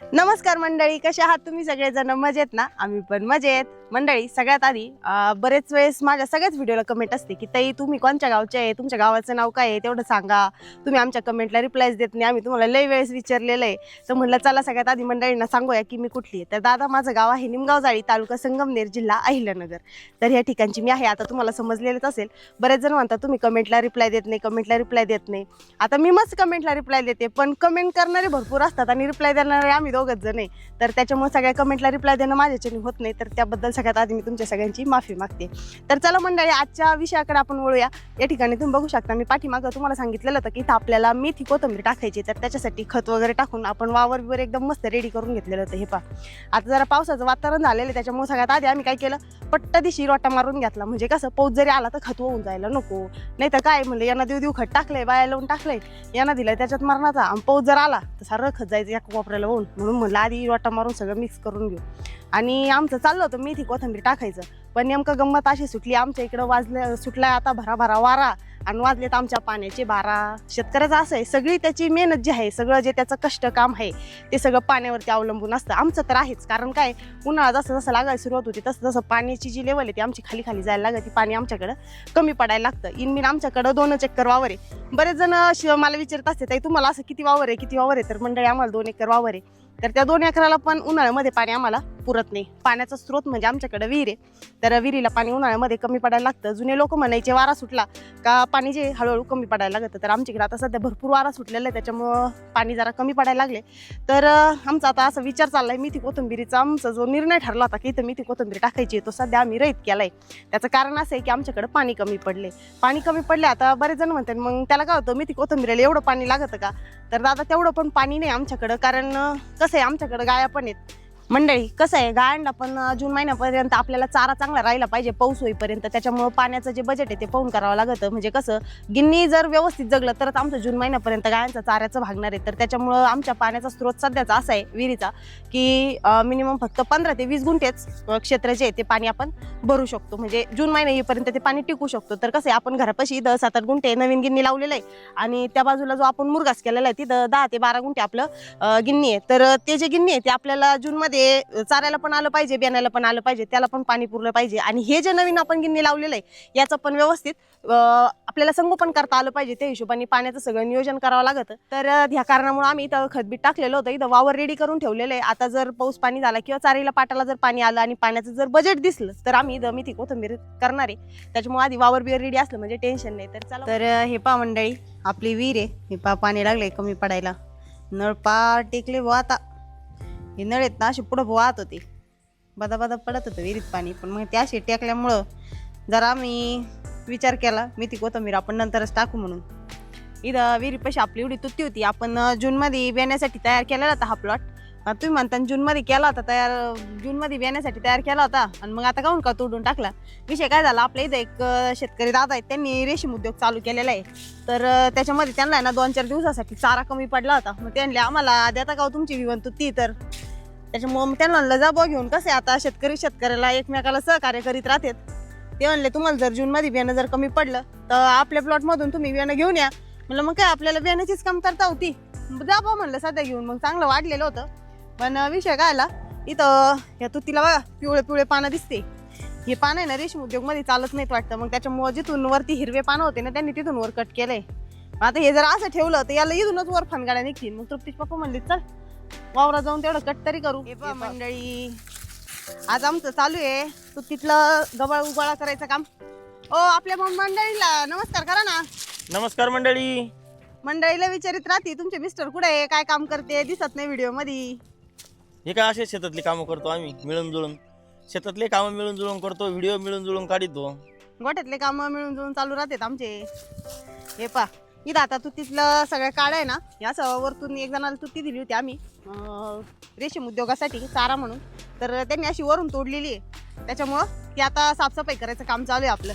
नमस्कार मंडळी कशा आहात तुम्ही? सगळेजण मजेत ना? आम्ही पण मजेत. मंडळी सगळ्यात आधी बरेच वेळेस माझ्या सगळ्याच व्हिडिओला कमेंट असते की ताई तुम्ही कोणत्या गावचे आहे? तुमच्या गावाचं नाव काय आहे? तेवढं सांगा. तुम्ही आमच्या कमेंटला रिप्लायज देत नाही. आम्ही तुम्हाला लई वेळेस विचारलेलं आहे. तर म्हणलं चला सगळ्यात आधी मंडळींना सांगूया की मी कुठली आहे. तर दादा माझं गाव आहे निमगाव जाळी तालुका संगमनेर जिल्हा अहिल्यानगर. तर ह्या ठिकाणची मी आहे. आता तुम्हाला समजलेलंच असेल. बरेच जण म्हणतात तुम्ही कमेंटला रिप्लाय देत नाही कमेंटला रिप्लाय देत नाही. आता मी मस्त कमेंटला रिप्लाय देते पण कमेंट करणारे भरपूर असतात आणि रिप्लाय देणारे आम्ही दोघच जण आहे. तर त्याच्यामुळे सगळ्या कमेंटला रिप्लाय देणं माझ्याच्याने होत नाही. तर त्याबद्दल सगळ्यात आधी मी तुमच्या सगळ्यांची माफी मागते. तर चला मंडळी आजच्या विषयाकडे आपण वळूया. या ठिकाणी तुम्ही बघू शकता मी पाठीमागं तुम्हाला सांगितलेलं होतं की इथं आपल्याला मेथी कोथंबीर टाकायची तर त्याच्यासाठी खत वगैरे टाकून आपण वावर बिवर एकदम मस्त रेडी करून घेतलेलं होतं हे पा आता जरा पावसाचं वातावरण झालेलं आहे त्याच्यामुळे सगळ्यात आधी आम्ही काय केलं? पट्ट दिशी रोटा मारून घेतला. म्हणजे कसं पाऊस जरी आला तर खत होऊन जायला नको. नाही तर काय म्हणलं यांना देऊ देऊ खत टाकलंय बाया लावून टाकलंय. यांना दिलंय त्याच्यात मरणाचा. आणि पाऊस जर आला तर सारं खत जायचं या कोपऱ्याला होऊन म्हणून म्हणलं आधी वाटा मारून सगळं मिक्स करून घेऊ. आणि आमचं चाललं होतं मेथी कोथंबीर टाकायचं. पण नेमकं गंमत अशी सुटली आमच्या इकडं वाजलं सुटला आता भराभरा वारा. आणि वाजलेत आमच्या पाण्याचे बारा. शेतकऱ्याचं असं आहे सगळी त्याची मेहनत जी आहे सगळं जे त्याचं कष्ट काम आहे ते सगळं पाण्यावरती अवलंबून असतं. आमचं तर आहेच. कारण काय उन्हाळा जसं जसं लागायला सुरुवात होती तसं तसं पाण्याची जी लेवल आहे ती आमची खाली खाली जायला लागते पाणी आमच्याकडं कमी पडायला लागतं. इनमिन आमच्याकडं दोनच एकर वावर आहे. बरेच जण मला विचारत असते ताई तुम्हाला असं किती वावर आहे? किती वावर आहे? तर मंडळी आम्हाला दोन एकर वावर आहे. तर त्या दोन एकराला पण उन्हाळ्यामध्ये पाणी आम्हाला पुरत नाही. पाण्याचा स्रोत म्हणजे आमच्याकडे विहीर आहे. तर विहिरीला पाणी उन्हाळ्यामध्ये कमी पडायला लागतं. जुने लोक म्हणायचे वारा सुटला का पाणी जे हळूहळू कमी पडायला लागतं? तर आमच्याकडे आता सध्या भरपूर वारा सुटलेला आहे. त्याच्यामुळं पाणी जरा कमी पडायला लागले. तर आमचा आता असा विचार चालला आहे मेथी कोथंबिरीचा आमचा जो निर्णय ठरला होता की इथं मेथी कोथंबीर टाकायची आहे, तो सध्या आम्ही रहित आहे त्याचं कारण असं आहे की आमच्याकडे पाणी कमी पडले. पाणी कमी पडले आता बरेच जण म्हणतात मग त्याला काय होतं? मेथी कोथंबीरीला एवढं पाणी लागतं का? तर दादा तेवढं पण पाणी नाही आमच्याकडं कारण कसं आहे आमच्याकडं गाया पण आहेत. मंडळी कसं आहे? गायांना पण जून महिन्यापर्यंत आपल्याला चारा चांगला राहिला पाहिजे पाऊस होईपर्यंत. त्याच्यामुळं पाण्याचं जे बजेट आहे ते पाहून करावं लागतं. म्हणजे कसं गिन्नी जर व्यवस्थित जगलं तरच आमचं जून महिन्यापर्यंत गायांचा चाऱ्याचं भागणार आहे. तर त्याच्यामुळं आमच्या पाण्याचा स्रोत सध्याचा असा आहे विहिरीचा की मिनिमम फक्त पंधरा ते वीस गुंठेच क्षेत्र जे आहे ते पाणी आपण भरू शकतो. म्हणजे जून महिना येईपर्यंत ते पाणी टिकू शकतो. तर कसं आहे आपण घरापाशी दहा सात आठ गुंठे नवीन गिन्नी लावलेलं आहे आणि त्या बाजूला जो आपण मुरगास केलेला आहे तिथं दहा ते बारा गुंठे आपलं गिन्नी आहे. तर ते जे गिन्नी आहे ते आपल्याला जूनमध्ये चारायला पण आलं पाहिजे बियाण्याला पण आलं पाहिजे त्याला पण पाणी पुरलं पाहिजे. आणि हे जे नवीन आपण गिन्नी लावलेलं आहे याचं पण व्यवस्थित आपल्याला संगोपन करता आलं पाहिजे. त्या हिशोबाने पाण्याचं सगळं नियोजन करावं लागतं. तर ह्या कारणामुळे आम्ही इथं खतबीत टाकलेलं होतं. इथं वावर रेडी करून ठेवलेलं आहे. आता जर पाऊस पाणी झाला किंवा चारीला पाटाला जर पाणी आलं आणि पाण्याचं जर बजेट दिसलं तर आम्ही इथं मेथी कोथंबीर करणार आहे. त्याच्यामुळे आधी वावर बिवर रेडी असलं म्हणजे टेन्शन नाही. तर चला. तर हे पा मंडळी आपली विहीर आहे. हे पा पाणी लागलंय कमी पडायला. नळ पार टेकले बुवा आता हे नळ आहेत ना अशी पुढं वाहत होते. बदा बदा पडत होतं विहिरीत पाणी. पण मग ते अशी टेकल्यामुळं जरा आम्ही विचार केला मी ती कोथंबीर आपण नंतरच टाकू म्हणून. इथं विहिरीपाशी आपली एवढी तुती होती. आपण जूनमध्ये बियाण्यासाठी तयार केलेला होता हा प्लॉट तुम्ही म्हणता जूनमध्ये केला होता तयार जूनमध्ये बियाण्यासाठी तयार केला होता. आणि मग आता काहून का तोडून टाकला? विषय काय झाला? आपल्या इथं एक अं, शेतकरी दादा आहेत त्यांनी रेशीम उद्योग चालू केलेला आहे. तर अं, त्याच्यामध्ये त्यांना आहे ना दोन चार दिवसासाठी चारा कमी पडला होता. मग त्यांनी आम्हाला देता का हो तुमची विवंतू ती तर? त्याच्यामुळं मग त्यांना म्हणलं जा बुवा घेऊन कसं आहे आता शेतकरी शेतकऱ्याला एकमेकाला सहकार्य करीत राहतात. ते म्हणले तुम्हाला जर जूनमध्ये बियाणं जर कमी पडलं तर आपल्या प्लॉटमधून तुम्ही बियाणं घेऊन या. म्हणलं मग काय आपल्याला बियाण्याचीच कमतरता होती जा बा म्हणलं सध्या घेऊन. मग चांगलं वाढलेलं होतं. पण विषय काय आला? इथं या तुतीला बघा पिवळे पिवळे पानं दिसते. हे पानं आहे ना रेशीम उद्योगमध्ये चालत नाहीत वाटतं. मग त्याच्यामुळं जिथून वरती हिरवे पानं होते ना त्यांनी तिथून वर कट केलंय. आता हे जर असं ठेवलं तर याला इथूनच वर फनगाड्या निघतील. मग तृप्तीच पप्पा म्हणले चल वावरात जाऊन तेवढं कट तरी करू. हे मंडळी. आज आमचं चालू आहे. तू तिथलं गबाळ उगाळा करायचं काम. ओ आपल्या मग मंडळीला नमस्कार करा ना. नमस्कार मंडळी. मंडळीला विचारित राहते तुमचे मिस्टर कुठे आहे? काय काम करते? दिसत नाही व्हिडिओमध्ये. हे काय असे शेतातली कामं करतो आम्ही मिळून जुळून. शेतातले कामं मिळून जुळून करतो व्हिडिओ मिळून जुळून काढितो. गोठ्यातले काम मिळून जुळून चालू राहतात आमचे. हे पा इथं आता तू तिथलं सगळं काढ आहे ना या वरतून एक जणाला तुती दिली होती आम्ही. अं, रेशीम उद्योगासाठी चारा म्हणून. तर त्यांनी अशी वरून तोडलेली आहे. त्याच्यामुळं ती आता साफसफाई करायचं काम चालू आहे आपलं.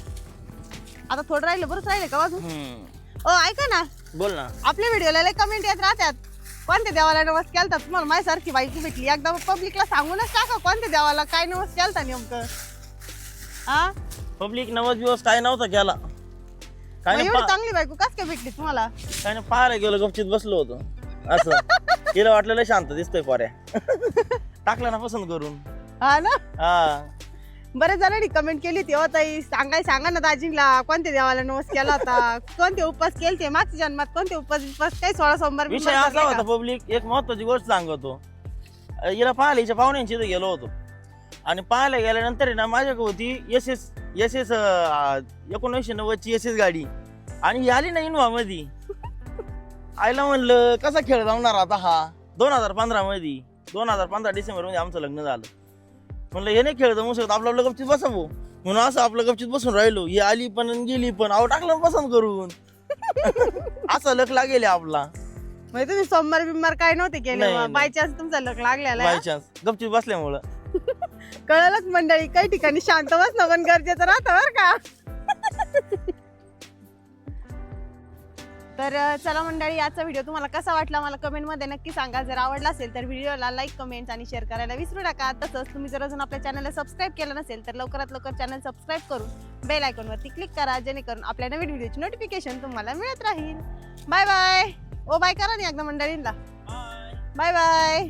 आता थोडं राहिलं बरंच राहिलं का हम्म. ओ ऐका ना. बोल ना. आपल्या व्हिडिओला लय कमेंट येत राहतात. कोणत्या देवाला नवस केलता? तुम्हाला माझ्यासारखी बायको भेटली. एकदा पब्लिकला सांगूनच टाका कोणत्या देवाला काय नवस केलता नेमकं. हा? पब्लिक नवस दिवस काय नव्हता केला. काय मग नाही एवढी पा- चांगली बायको कस काय भेटली तुम्हाला? काय नाही पाहायला गेलो गपचित बसलो होतो. असं. हिला वाटलं लय शांत दिसतोय पोऱ्या. टाकला ना पसंत करून. हा ना? हा. बरेच जणांनी कमेंट केली होती ताई सांगाय सांगा ना दाजींला कोणत्या देवाला नवस केला होता? कोणते उपवास केले ते मागच्या जन्मात? कोणते उपवास उपवास काही सोळा सोमवार विषय असा होता? पब्लिक एक महत्वाची गोष्ट सांगतो. हिला पाहायला हिच्या पाहुण्यांची इथं गेलो होतो. आणि पाहायला गेल्यानंतर ना माझ्याकडे होती एस एस एस एस एकोणीसशे नव्वदची एस एस गाडी. आणि ही आली ना इनोवा मध्ये आईला म्हणलं कसा खेळ जाणार आता हा? दोन हजार पंधरा मध्ये दोन हजार पंधरा डिसेंबरमध्ये आमचं लग्न झालं. म्हणलं हे नाही खेळ जमू शकत आपलं आपलं गपचित बसावं म्हणून असं आपलं गपचित बसून राहिलो. ही आली पण आणि गेली पण. अहो टाकलं पसंत करून. असा लक लागेल आपला. म्हणजे तुम्ही सोमवार बिमवार काय नव्हते नाही, केले नाही. बाय चान्स तुमचा लक लागलेला बाय आहे. चान्स. गपचित बसल्यामुळं. कळलंच मंडळी काही ठिकाणी शांत बसणं पण गरजेचं राहतं बरं का? तर चला मंडळी आजचा व्हिडिओ तुम्हाला कसा वाटला मला कमेंटमध्ये नक्की सांगा. जर आवडला असेल तर व्हिडिओला लाईक कमेंट आणि शेअर करायला विसरू नका. तसंच तुम्ही जर अजून आपल्या चॅनलला सबस्क्राईब केलं नसेल तर लवकरात लवकर चॅनल सबस्क्राईब करून बेल आयकॉनवरती क्लिक करा जेणेकरून आपल्या नवीन व्हिडिओची नोटिफिकेशन तुम्हाला मिळत राहील. बाय बाय ओ बाय करा ना एकदा मंडळींना. Bye bye